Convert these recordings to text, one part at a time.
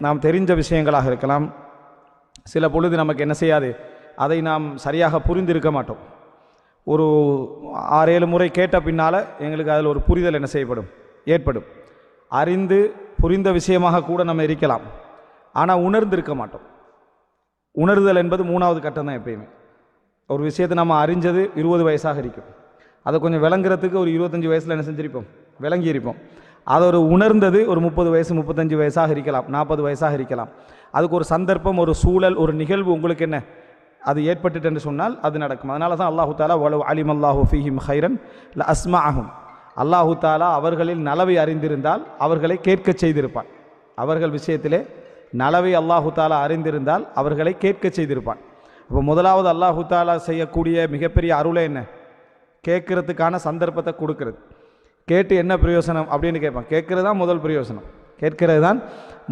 நாம் தெரிஞ்ச விஷயங்களாக இருக்கலாம். சில பொழுது நமக்கு என்ன செய்யாது? அதை நாம் சரியாக புரிந்திருக்க மாட்டோம். ஒரு ஆறு ஏழு முறை கேட்ட பின்னால் எங்களுக்கு அதில் ஒரு புரிதல் என்ன செய்யப்படும்? ஏற்படும். அறிந்து புரிந்த விஷயமாக கூட நம்ம இருக்கலாம். ஆனால் உணர்ந்திருக்க மாட்டோம். உணர்தல் என்பது மூணாவது கட்டம் தான் எப்பயுமே. ஒரு விஷயத்தை நம்ம அறிஞ்சது இருபது வயசாக இருக்கும். அதை கொஞ்சம் விளங்குறதுக்கு ஒரு இருபத்தஞ்சி வயசில் என்ன செஞ்சுருப்போம்? விளங்கி இருப்போம் அதை ஒரு உணர்ந்தது ஒரு முப்பது வயசு முப்பத்தஞ்சு வயசாக இருக்கலாம் நாற்பது வயசாக இருக்கலாம். அதுக்கு ஒரு சந்தர்ப்பம் ஒரு சூழல் ஒரு நிகழ்வு உங்களுக்கு என்ன? அது ஏற்பட்டுட்டென்று சொன்னால் அது நடக்கும். அதனால தான் அல்லாஹு தாலா வலு அலிம் அல்லாஹு ஃபீஹிம் ஹைரன் ல அஸ்மா ஆகும் அல்லாஹு தாலா அவர்களில் நலவை அறிந்திருந்தால் அவர்களை கேட்க செய்திருப்பான். அவர்கள் விஷயத்திலே நலவை அல்லாஹு தாலா அறிந்திருந்தால் அவர்களை கேட்க செய்திருப்பான். இப்போ முதலாவது அல்லாஹு தாலா செய்யக்கூடிய மிகப்பெரிய அருளை என்ன? கேட்கறதுக்கான சந்தர்ப்பத்தை கொடுக்கறது. கேட்டு என்ன பிரயோஜனம் அப்படின்னு கேட்பான். கேட்குறது தான் முதல் பிரயோஜனம் கேட்கிறது தான்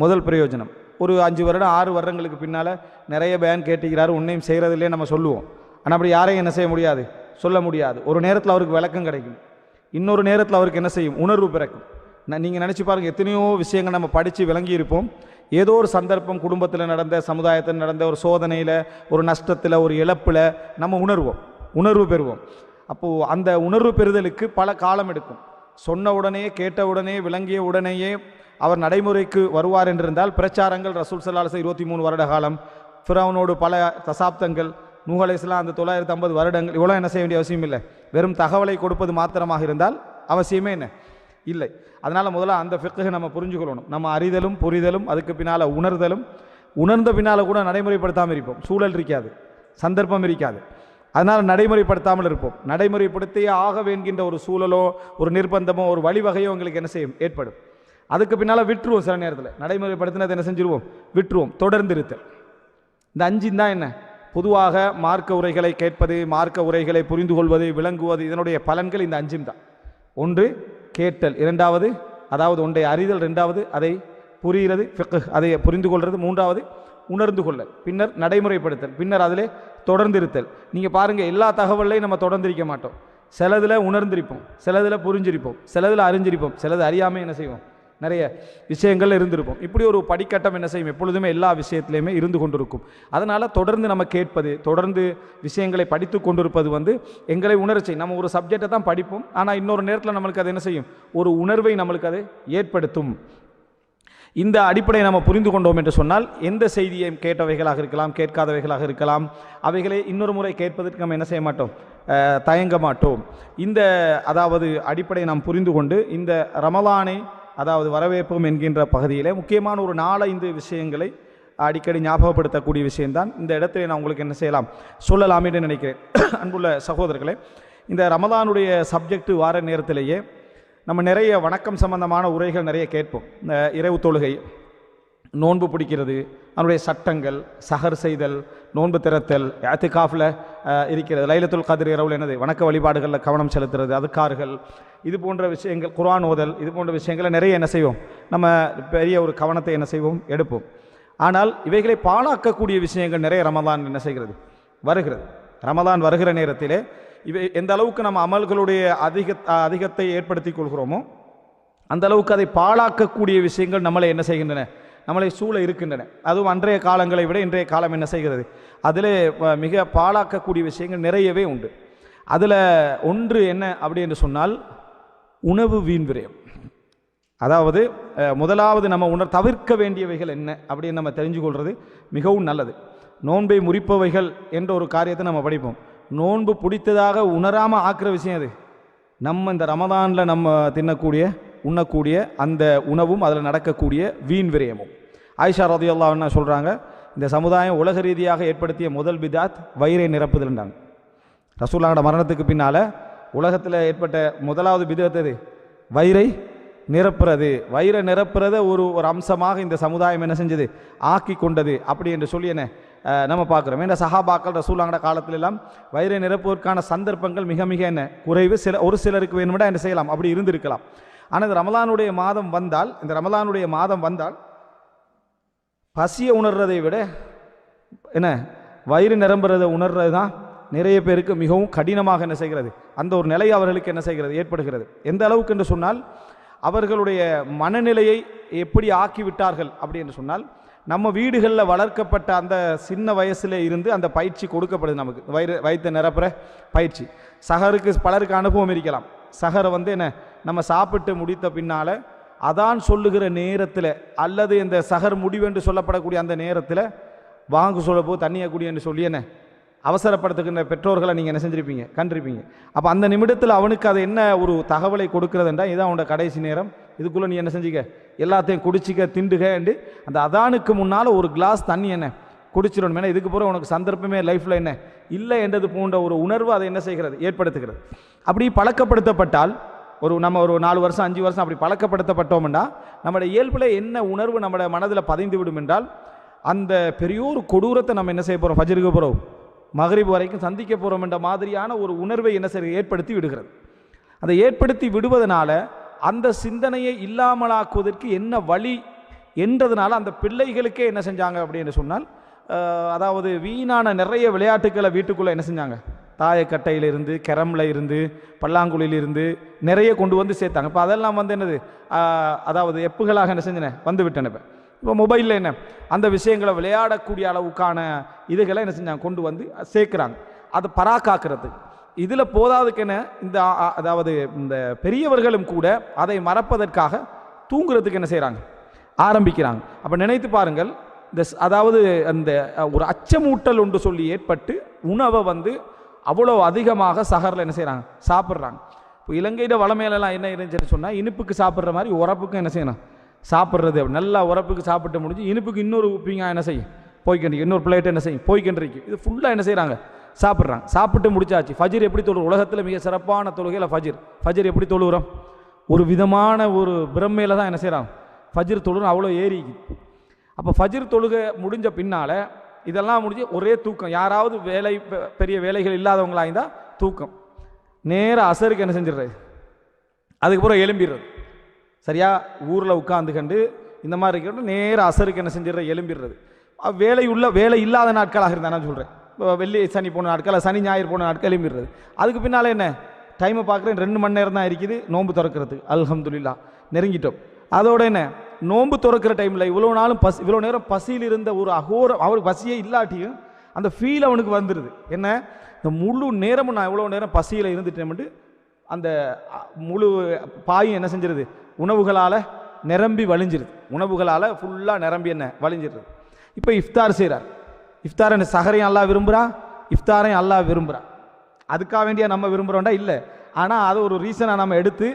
முதல் பிரயோஜனம். ஒரு அஞ்சு வருடம் ஆறு வருடங்களுக்கு பின்னால் நிறைய பேன் கேட்டுக்கிறாரு உன்னையும் செய்கிறதில்லே நம்ம சொல்லுவோம். ஆனால் அப்படி யாரையும் என்ன செய்ய முடியாது? சொல்ல முடியாது. ஒரு நேரத்தில் அவருக்கு விளக்கம் கிடைக்கும். இன்னொரு நேரத்தில் அவருக்கு என்ன செய்யும்? உணர்வு பிறக்கும். நீங்கள் நினச்சி பாருங்கள் எத்தனையோ விஷயங்கள் நம்ம படித்து விளங்கி இருப்போம். ஏதோ ஒரு சந்தர்ப்பம் குடும்பத்தில் நடந்த சமுதாயத்தில் நடந்த ஒரு சோதனையில் ஒரு நஷ்டத்தில் ஒரு இழப்பில் நம்ம உணர்வோம். உணர்வு பெறுவோம். அப்போது அந்த உணர்வு பெறுதலுக்கு பல காலம் எடுக்கும். சொன்னவுடனே கேட்டவுடனே விளங்கிய உடனேயே அவர் நடைமுறைக்கு வருவார் என்றிருந்தால் பிரச்சாரங்கள் ரசூல் சல்லாஹ் இருபத்தி மூணு வருட காலம். ஃபிரௌனோடு பல தசாப்தங்கள் நூஹ் இஸ்லாம் அந்த தொள்ளாயிரத்து ஐம்பது வருடங்கள் இவ்வளோ என்ன செய்ய வேண்டிய அவசியம் இல்லை. வெறும் தகவலை கொடுப்பது மாத்திரமாக இருந்தால் அவசியமே என்ன? இல்லை. அதனால் முதல்ல அந்த ஃபிக்கு நம்ம புரிஞ்சுக்கொள்ளணும். நம்ம அறிதலும் புரிதலும் அதுக்கு பின்னால் உணர்தலும் உணர்ந்த பின்னால் கூட நடைமுறைப்படுத்தாமல் இருப்போம். சூழல் இருக்காது. சந்தர்ப்பம் இருக்காது. அதனால் நடைமுறைப்படுத்தாமல் இருப்போம். நடைமுறைப்படுத்தியே ஆக வேண்கின்ற ஒரு சூழலோ ஒரு நிர்பந்தமோ ஒரு வழிவகையோ உங்களுக்கு என்ன செய்யும்? ஏற்படும். அதுக்கு பின்னால் விட்டுருவோம் சில நேரத்தில். நடைமுறைப்படுத்தினதை என்ன செஞ்சுருவோம்? விட்டுருவோம். தொடர்ந்து இருத்தல். இந்த அஞ்சின் தான் என்ன? பொதுவாக மார்க்க உரைகளை கேட்பது மார்க்க உரைகளை புரிந்து கொள்வது விளங்குவது இதனுடைய பலன்கள் இந்த அஞ்சும் தான். ஒன்று கேட்டல். இரண்டாவது அதாவது ஒன்றை அறிதல். ரெண்டாவது அதை புரிகிறது அதை புரிந்து கொள்வது மூன்றாவது உணர்ந்து கொள்ளல் பின்னர் நடைமுறைப்படுத்தல் பின்னர் அதிலே தொடர்ந்து இருத்தல் நீங்கள் பாருங்கள் எல்லா தகவல்லையும் நம்ம தொடர்ந்திருக்க மாட்டோம். சிலதில் உணர்ந்திருப்போம் சிலதில் புரிஞ்சிருப்போம் சிலதில் அறிஞ்சிருப்போம் சிலது அறியாமல் என்ன செய்வோம்? நிறைய விஷயங்கள் இருந்திருப்போம். இப்படி ஒரு படிக்கட்டம் என்ன செய்யும்? எப்பொழுதுமே எல்லா விஷயத்திலையுமே இருந்து கொண்டிருக்கும். அதனால் தொடர்ந்து நம்ம கேட்பது தொடர்ந்து விஷயங்களை படித்து கொண்டிருப்பது வந்து எங்களை உணர்ச்சி செய்யும். நம்ம ஒரு சப்ஜெக்டை தான் படிப்போம். ஆனால் இன்னொரு நேரத்தில் நம்மளுக்கு அது என்ன செய்யும்? ஒரு உணர்வை நம்மளுக்கு அது ஏற்படுத்தும். இந்த அடிப்படையை நம்ம புரிந்து கொண்டோம் என்று சொன்னால் எந்த செய்தியை கேட்டவைகளாக இருக்கலாம் கேட்காதவைகளாக இருக்கலாம் அவைகளை இன்னொரு முறை கேட்பதற்கு நம்ம என்ன செய்ய மாட்டோம்? தயங்க மாட்டோம். இந்த அதாவது அடிப்படையை நாம் புரிந்து கொண்டு இந்த ரமலானை அதாவது வரவேற்போம் என்கின்ற பகுதியிலே முக்கியமான ஒரு நாலஞ்சு விஷயங்களை அடிக்கடி ஞாபகப்படுத்தக்கூடிய விஷயம்தான். இந்த இடத்துல நான் உங்களுக்கு என்ன செய்யலாம்? சொல்லலாம் என்று நினைக்கிறேன். அன்புள்ள சகோதரர்களே இந்த ரமதானுடைய சப்ஜெக்ட் வார நேரத்திலேயே நம்ம நிறைய வணக்கம் சம்பந்தமான உரைகள் நிறைய கேட்போம். இந்த இரவு தொழுகை நோன்பு பிடிக்கிறது அதனுடைய சட்டங்கள் சஹர் செய்தல் நோன்பு திறத்தல் யாத்திகாஃபில் இருக்கிறது. லைலத்துல் கதிர் இரவு என்னது? வணக்க வழிபாடுகளில் கவனம் செலுத்துறது அதுக்கார்கள் இது போன்ற விஷயங்கள் குரான் ஓதல் இது போன்ற விஷயங்களை நிறைய என்ன செய்வோம்? நம்ம பெரிய ஒரு கவனத்தை என்ன செய்வோம்? எடுப்போம். ஆனால் இவைகளை பாழாக்கக்கூடிய விஷயங்கள் நிறைய ரமதான் என்ன செய்கிறது? வருகிறது. ரமதான் வருகிற நேரத்திலே இவை எந்த அளவுக்கு நம்ம அமல்களுடைய அதிக அதிகத்தை ஏற்படுத்தி கொள்கிறோமோ அந்த அளவுக்கு அதை பாழாக்கக்கூடிய விஷயங்கள் நம்மளை என்ன செய்கின்றன? நம்மளை சூழ இருக்கின்றன. அதுவும் அன்றைய காலங்களை விட இன்றைய காலம் என்ன செய்கிறது? அதில் மிக பாழாக்கக்கூடிய விஷயங்கள் நிறையவே உண்டு. அதில் ஒன்று என்ன அப்படி என்று சொன்னால் உணவு வீண் விரயம். அதாவது முதலாவது நம்ம உணர் தவிர்க்க வேண்டியவைகள் என்ன அப்படின்னு நம்ம தெரிஞ்சு கொள்வது மிகவும் நல்லது. நோன்பை முறிப்பவைகள் என்ற ஒரு காரியத்தை நம்ம படிப்போம். நோன்பு பிடித்ததாக உணராமல் ஆக்கிற விஷயம் அது. நம்ம இந்த ரமதானில் நம்ம தின்னக்கூடிய உண்ணக்கூடிய அந்த உணவும் அதில் நடக்கக்கூடிய வீண் விரயமும். ஆயிஷா ரதியுல்லா என்ன சொல்கிறாங்க இந்த சமுதாயம் உலக ரீதியாக ஏற்படுத்திய முதல் பிதாத் வயிறை நிரப்புதல்ன்றாங்க ரசூல்லாங்கட மரணத்துக்கு பின்னால் உலகத்தில் ஏற்பட்ட முதலாவது பிதத்தது வயிறை நிரப்புறது. வயிறை நிரப்புறத ஒரு ஒரு அம்சமாக இந்த சமுதாயம் என்ன செஞ்சது? ஆக்கி கொண்டது அப்படி என்று சொல்லி என்ன நம்ம பார்க்குறோம். ஏன்னா சஹாபாக்கள் ரசூலாங்கட காலத்துல எல்லாம் வயிறை நிரப்புவதற்கான சந்தர்ப்பங்கள் மிக மிக என்ன குறைவு. சில ஒரு சிலருக்கு வேணும்னா என்ன செய்யலாம்? அப்படி இருந்திருக்கலாம். ஆனால் இந்த ரமலானுடைய மாதம் வந்தால் இந்த ரமலானுடைய மாதம் வந்தால் பசியை உணர்றதை விட என்ன வயிறு நிரம்புறதை உணர்றது தான் நிறைய பேருக்கு மிகவும் கடினமாக என்ன செய்கிறது? அந்த ஒரு நிலை அவர்களுக்கு என்ன செய்கிறது? ஏற்படுகிறது. எந்த அளவுக்கு என்று சொன்னால் அவர்களுடைய மனநிலையை எப்படி ஆக்கிவிட்டார்கள் அப்படி என்று சொன்னால் நம்ம வீடுகளில் வளர்க்கப்பட்ட அந்த சின்ன வயசுல இருந்து அந்த பயிற்சி கொடுக்கப்படுது நமக்கு. வயிறு வயிற்று நிரப்புற பயிற்சி. சகருக்கு பலருக்கு அனுபவம் இருக்கலாம். சகரை வந்து என்ன நம்ம சாப்பிட்டு முடித்த பின்னால் அதான் சொல்லுகிற நேரத்தில் அல்லது இந்த சகர் முடிவென்று சொல்லப்படக்கூடிய அந்த நேரத்தில் வாங்க சொல்லப்போ தண்ணியை குடி என்று சொல்லி என்ன அவசரப்படுத்துகின்ற பெற்றோர்களை நீங்கள் என்ன செஞ்சிருப்பீங்க? கண்டிருப்பீங்க. அப்போ அந்த நிமிடத்தில் அவனுக்கு அது என்ன ஒரு தகவலை கொடுக்கிறதுன்றா இதான் அவனோட கடைசி நேரம். இதுக்குள்ளே நீ என்ன செஞ்சிக்க? எல்லாத்தையும் குடிச்சிக்க திண்டுகண்டு அந்த அதானுக்கு முன்னால் ஒரு கிளாஸ் தண்ணி என்ன? குடிச்சிடணும். ஏன்னா இதுக்கு பிறகு உனக்கு சந்தர்ப்பமே லைஃப்பில் என்ன? இல்லை என்றது போன்ற ஒரு உணர்வு அதை என்ன செய்கிறது? ஏற்படுத்துகிறது. அப்படி பழக்கப்படுத்தப்பட்டால் ஒரு நம்ம ஒரு நாலு வருஷம் அஞ்சு வருஷம் அப்படி பழக்கப்படுத்தப்பட்டோம்னா நம்மளோட இயல்பில் என்ன உணர்வு நம்மளோட மனதில் பதிந்து விடும் என்றால் அந்த பெரியோர் கொடூரத்தை நம்ம என்ன செய்ய போகிறோம் ஃபஜருக்கு போகிறோம் மகரிப் வரைக்கும் சந்திக்க போகிறோம் என்ற மாதிரியான ஒரு உணர்வை என்ன செய்ய ஏற்படுத்தி விடுகிறது. அதை ஏற்படுத்தி விடுவதனால அந்த சிந்தனையை இல்லாமலாக்குவதற்கு என்ன வழி என்றதுனால அந்த பிள்ளைகளுக்கே என்ன செஞ்சாங்க அப்படின்னு சொன்னால் அதாவது வீணான நிறைய விளையாட்டுக்களை வீட்டுக்குள்ளே என்ன செஞ்சாங்க? தாயக்கட்டையிலிருந்து கெரம்ல இருந்து பல்லாங்குழியிலிருந்து நிறைய கொண்டு வந்து சேர்த்தாங்க. இப்போ அதெல்லாம் வந்து என்னது? அதாவது எப்புகளாக என்ன செஞ்சன? வந்து விட்டன இப்போ. இப்போ மொபைலில் என்ன? அந்த விஷயங்களை விளையாடக்கூடிய அளவுக்கான இதுகளை என்ன செஞ்சாங்க? கொண்டு வந்து சேர்க்குறாங்க. அதை பராக்காக்குறது. இதில் போதாதுக்கு என்ன? இந்த அதாவது இந்த பெரியவர்களும் கூட அதை மறப்பதற்காக தூங்குறதுக்கு என்ன செய்கிறாங்க ஆரம்பிக்கிறாங்க. அப்போ நினைத்து பாருங்கள் இந்த அதாவது அந்த ஒரு அச்சமூட்டல் ஒன்று சொல்லி ஏற்பட்டு உணவை வந்து அவ்வளோ அதிகமாக சகரில் என்ன செய்கிறாங்க சாப்பிட்றாங்க. இப்போ இலங்கையில் வளமையிலலாம் என்ன இருந்துச்சுன்னு சொன்னால் இனிப்புக்கு சாப்பிட்ற மாதிரி உரப்புக்கும் என்ன செய்யணும்? சாப்பிட்றது நல்லா உரப்புக்கு சாப்பிட்டு முடிஞ்சு இனிப்புக்கு இன்னொரு உப்பிங்க என்ன செய்யும்? போய்க்கண்டி இன்னொரு பிளேட் என்ன செய்யும்? போய்க்கண்டிருக்கு. இது ஃபுல்லாக என்ன செய்கிறாங்க சாப்பிட்றாங்க. சாப்பிட்டு முடிச்சாச்சு. ஃபஜிர் எப்படி தொழு? உலகத்தில் மிக சிறப்பான தொழுகையில் ஃபஜிர். ஃபஜிர் எப்படி தொழுகிறோம்? ஒரு விதமான ஒரு பிரம்மையில் தான் என்ன செய்கிறாங்க ஃபஜிர் தொழுகிறோம் அவ்வளோ ஏறிக்கு அப்போ ஃபஜிர் தொழுகை முடிஞ்ச பின்னால் இதெல்லாம் முடிஞ்சு ஒரே தூக்கம். யாராவது வேலை பெரிய வேலைகள் இல்லாதவங்களாக இருந்தால் தூக்கம். நேராக அசருக்கு என்ன செஞ்சிடுறது? அதுக்கப்புறம் எழும்பிடுறது. சரியா? ஊரில் உட்காந்து கண்டு இந்த மாதிரி இருக்கிறோம் நேராக அசருக்கு என்ன செஞ்சிடுற? எழும்பிடுறது. வேலை உள்ள வேலை இல்லாத நாட்களாக இருந்தா நான் சொல்கிறேன் இப்போ வெள்ளி சனி போன நாட்கள் சனி ஞாயிறு போன நாட்கள் எழும்பிடுறது. அதுக்கு பின்னால் என்ன? டைமை பார்க்குறேன் ரெண்டு மணி நேரம் தான் இருக்குது நோன்பு திறக்கிறது அல்ஹம்துல்லா நெருங்கிட்டோம். அதோட என்ன? நோன்பு திறக்கிற டைமில் இவ்வளோ நாளும் பசி இவ்வளோ நேரம் பசியில் இருந்த ஒரு அகோரம் அவருக்கு பசியே இல்லாட்டியும் அந்த ஃபீல் அவனுக்கு வந்துடுது என்ன? இந்த முழு நேரமும் நான் இவ்வளோ நேரம் பசியில் இருந்துட்டேன்ட்டு அந்த முழு பாயும் என்ன செஞ்சிருது? உணவுகளால் நிரம்பி வழிஞ்சிருது. உணவுகளால் ஃபுல்லாக நிரம்பி என்ன? வழிஞ்சிருது. இப்போ இஃப்தார் செய்கிறார் இஃப்தார் என்ன சஹரையும் அல்லாஹ் விரும்புகிறான் இஃப்தாரையும் அல்லாஹ் விரும்புகிறான் அதுக்காக வேண்டிய நம்ம விரும்புகிறோம்டா இல்லை. ஆனால் அதை ஒரு ரீசனாக நம்ம எடுத்து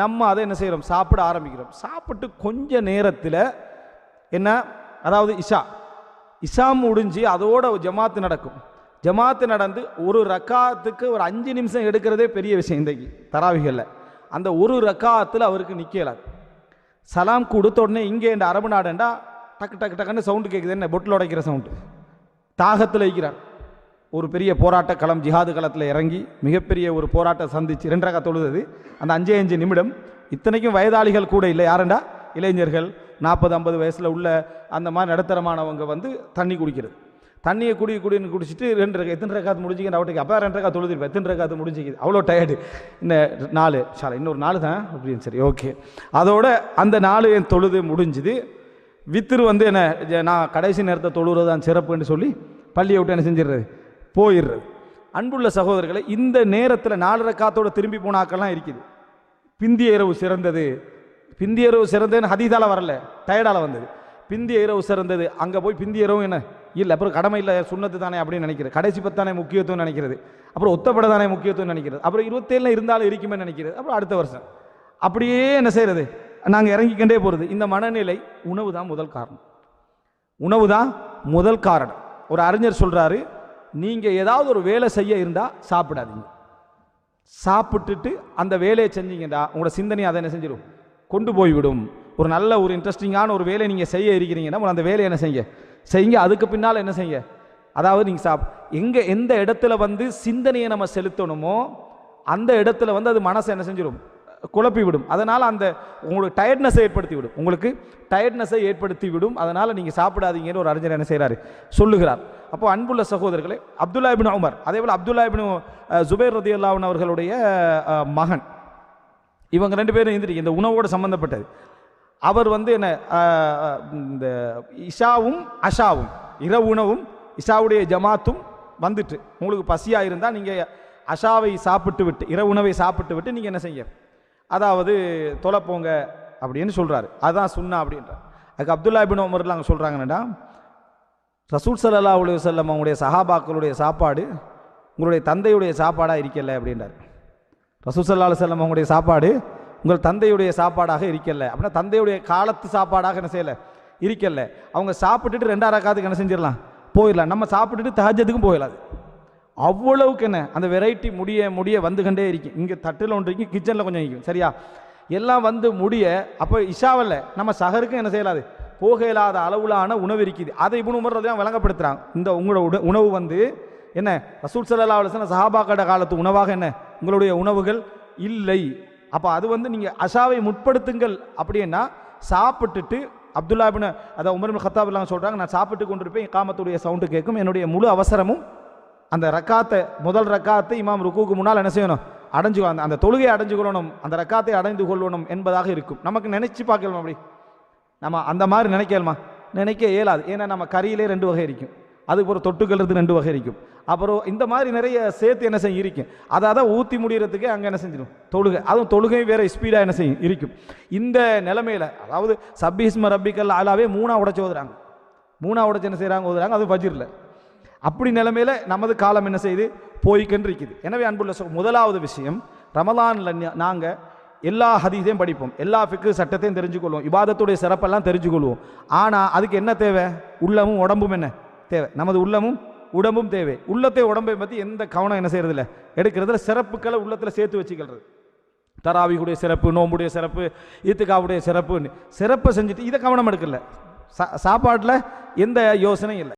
நம்ம அதை என்ன செய்கிறோம் சாப்பிட ஆரம்பிக்கிறோம். சாப்பிட்டு கொஞ்ச நேரத்தில் என்ன? அதாவது இஷா. இஷா முடிஞ்சு அதோட ஜமாத்து நடக்கும். ஜமாத்து நடந்து ஒரு ரக்காத்துக்கு ஒரு அஞ்சு நிமிஷம் எடுக்கிறதே பெரிய விஷயம் இன்றைக்கு தராவிகளில். அந்த ஒரு ரக்காத்தில் அவருக்கு நிற்கலாது சலாம் கொடுத்த உடனே இங்கே இந்த அரபு நாடுண்டா டக்கு டக்கு டக்குன்னு சவுண்டு கேட்குது என்ன பொட்டில் உடைக்கிற சவுண்டு தாகத்தில் வைக்கிறார் ஒரு பெரிய போராட்ட களம் ஜிஹாது களத்தில் இறங்கி மிகப்பெரிய ஒரு போராட்டம் சந்திச்சு ரெண்டரகா தொழுது அந்த அஞ்சே அஞ்சு நிமிடம். இத்தனைக்கும் வயதாளிகள் கூட இல்லை. யாருண்டா? இளைஞர்கள். நாற்பது ஐம்பது வயசில் உள்ள அந்த மாதிரி நடுத்தரமானவங்க வந்து தண்ணி குடிக்கிறது. தண்ணியை குடி குடின்னு குடிச்சிட்டு ரெண்டு ரகா எத்தனை ரகாத்து முடிஞ்சிக்க அவட்டுக்கு அப்போ ரெண்டு ரகா தொழுதிருப்பேன். எத்தனை ரகாத்து முடிஞ்சிக்கிது? அவ்வளோ டயர்டு இந்த நாலு சாலை இன்னொரு நாலு தான்? அப்படின்னு சரி ஓகே அதோட அந்த நாலு என் தொழுது முடிஞ்சுது. வித்துரு வந்து என்ன ஜ- நான் கடைசி நேரத்தை தொழுகிறது தான் சிறப்புன்னு சொல்லி பள்ளியை விட்டு என்ன செஞ்சிடுறது? போயிடுறது. அன்புள்ள சகோதரர்களை இந்த நேரத்தில் நாலு ரக்காத்தோட திரும்பி போனாக்கெல்லாம் இருக்குது. பிந்திய இரவு சிறந்தது. பிந்திய இரவு சிறந்ததுன்னு ஹதீதால் வரல டயர்டால் வந்தது. பிந்திய இரவு சிறந்தது. அங்கே போய் பிந்திய இரவு என்ன? இல்லை அப்புறம் கடமை இல்லை சுண்ணத்து தானே அப்படின்னு நினைக்கிறது. கடைசி பத்தானே முக்கியத்துவம் நினைக்கிறது. அப்புறம் ஒத்தப்பட தானே முக்கியத்துவம் நினைக்கிறது. அப்புறம் இருபத்தேழில் இருந்தாலும் இருக்குமே நினைக்கிறது. அப்புறம் அடுத்த வருஷம். அப்படியே என்ன செய்கிறது நாங்கள் இறங்கிக்கிட்டே போகிறது இந்த மனநிலை உணவு தான் முதல் காரணம். உணவு தான் முதல் காரணம். ஒரு அறிஞர் சொல்கிறாரு நீங்கள் ஏதாவது ஒரு வேலை செய்ய இருந்தால் சாப்பிடாதீங்க. சாப்பிட்டுட்டு அந்த வேலையை செஞ்சீங்கடா உங்களோட சிந்தனை அதை என்ன செஞ்சிடும் கொண்டு போய்விடும். ஒரு நல்ல ஒரு இன்ட்ரெஸ்டிங்கான ஒரு வேலையை நீங்கள் செய்ய இருக்கிறீங்கன்னா அந்த வேலையை என்ன செய்ய செய்யுங்க. அதுக்கு பின்னால் என்ன செய்யுங்க? அதாவது நீங்கள் சாப் எங்கே எந்த இடத்துல வந்து சிந்தனையை நம்ம செலுத்தணுமோ அந்த இடத்துல வந்து அது மனசை என்ன செஞ்சிடும் குழப்பி விடும். அதனால் அந்த உங்களுக்கு டயர்ட்னஸை ஏற்படுத்தி விடும். உங்களுக்கு டயர்ட்னஸை ஏற்படுத்தி விடும். அதனால் நீங்கள் சாப்பிடாதீங்கன்னு ஒரு அறிஞர் என்ன செய்கிறார் சொல்லுகிறார். அப்போ அன்புள்ள சகோதரர்களே அப்துல்லா இபின் உமர் அதே போல் அப்துல்லா இபின் ஜுபேர் ரதி அவர்களுடைய மகன். இவங்க ரெண்டு பேரும் எந்திரிக்க இந்த உணவோடு சம்மந்தப்பட்டது அவர் வந்து என்ன இந்த இஷாவும் அஷாவும் இரவு உணவும் இஷாவுடைய ஜமாத்தும் வந்துட்டு. உங்களுக்கு பசியாக இருந்தால் நீங்கள் அஷாவை சாப்பிட்டு விட்டு இரவு உணவை சாப்பிட்டு விட்டு நீங்கள் என்ன செய்ய அதாவது தொலைப்போங்க அப்படின்னு சொல்கிறாரு அதான் சுண்ணா அப்படின்றார் அதுக்கு அப்துல்லா பின் உமர்லாம் அங்கே சொல்கிறாங்கன்னடா ரசூல் சல்லா உலக செல்லம் அவங்களுடைய சஹாபாக்களுடைய சாப்பாடு உங்களுடைய தந்தையுடைய சாப்பாடாக இருக்கல அப்படின்றார். ரசூல் சல்லா அலுவலம் அவங்களுடைய சாப்பாடு உங்கள் தந்தையுடைய சாப்பாடாக இருக்கல அப்படின்னா தந்தையுடைய காலத்து சாப்பாடாக என்ன செய்யலை? இருக்கல அவங்க சாப்பிட்டுட்டு ரெண்டாயிரம் காத்துக்கு என்ன செஞ்சிடலாம்? போயிடலாம். நம்ம சாப்பிட்டுட்டு தகஜத்துக்கும் போயிடலாம். அவ்வளவுக்கு என்ன? அந்த வெரைட்டி முடிய முடிய வந்து கண்டே இருக்கும் இங்கே தட்டில் ஒன்று இருக்கும் கிச்சனில் கொஞ்சம் இருக்கும் சரியா? எல்லாம் வந்து முடிய அப்போ இஷாவில் நம்ம சகருக்கும் என்ன செய்யலாது? போக இல்லாத அளவுலான உணவு இருக்குது. அதை இபுன் உமர்றதையும் விளங்கப்படுத்துகிறாங்க இந்த உங்களோட உட- உணவு வந்து என்ன? ரசூல் சல்லா அலுவலம் சஹாபாக்கட காலத்து உணவாக என்ன? உங்களுடைய உணவுகள் இல்லை. அப்போ அது வந்து நீங்கள் அஷாவை முற்படுத்துங்கள் அப்படின்னா சாப்பிட்டுட்டு அப்துல்லாபின் அதை அதான் உமர் ஹத்தாப் எல்லாம் சொல்கிறாங்க நான் சாப்பிட்டு கொண்டிருப்பேன் காமத்துடைய சவுண்டு கேட்கும் என்னுடைய முழு அவசரமும் அந்த ரக்காத்தை முதல் ரக்காத்தை இமாம் ருக்குவுக்கு முன்னால் என்ன செய்யணும்? அடைஞ்சு அந்த அந்த தொழுகையை அடைஞ்சு கொள்ளணும் அந்த ரக்காத்தை அடைந்து கொள்ளணும் என்பதாக இருக்கும். நமக்கு நினச்சி பார்க்கலாம் அப்படி? நம்ம அந்த மாதிரி நினைக்கலாமா? நினைக்க இயலாது. ஏன்னா நம்ம கறியிலே ரெண்டு வகை இருக்கும். அதுக்கு ஒரு தொட்டுக்கிறது ரெண்டு வகை இருக்கும் அப்புறம் இந்த மாதிரி நிறைய சேர்த்து என்ன செய்யும்? இருக்கும். அதை அதை ஊற்றி முடிகிறதுக்கு அங்கே என்ன செஞ்சிடும் தொழுகை. அதுவும் தொழுகையும் வேறு ஸ்பீடாக என்ன செய்யும்? இருக்கும். இந்த நிலைமையில் அதாவது சபீஸ்ம ரப்பிக்கல் ஆளாவே மூணாக உடச்சி ஓதுறாங்க. மூணாக உடச்சி என்ன செய்கிறாங்க ஓதுறாங்க. அது ஃபஜ்ரில் அப்படி நிலமையில் நமது காலம் என்ன செய்யுது? போய்க்கன்று இருக்குது எனவே அன்புள்ள சொ- முதலாவது விஷயம் ரமலானில் நாங்கள் எல்லா ஹதீஸையும் படிப்போம். எல்லா ஃபிக்கு சட்டத்தையும் தெரிஞ்சுக்கொள்வோம். இபாதத்துடைய சிறப்பெல்லாம் தெரிஞ்சுக்கொள்வோம். ஆனால் அதுக்கு என்ன தேவை? உள்ளமும் உடம்பும் என்ன? தேவை. நமது உள்ளமும் உடம்பும் தேவை. உள்ளத்தை உடம்பை பற்றி எந்த கவனம் என்ன செய்யறதில்ல. எடுக்கிறதுல சிறப்புக்களை உள்ளத்தில் சேர்த்து வச்சுக்கிறது. தராவிகுடைய சிறப்பு நோம்புடைய சிறப்பு ஈத்துக்காவுடைய சிறப்பு சிறப்பை செஞ்சுட்டு இதை கவனம் எடுக்கல. சா சாப்பாட்டில் எந்த யோசனையும் இல்லை.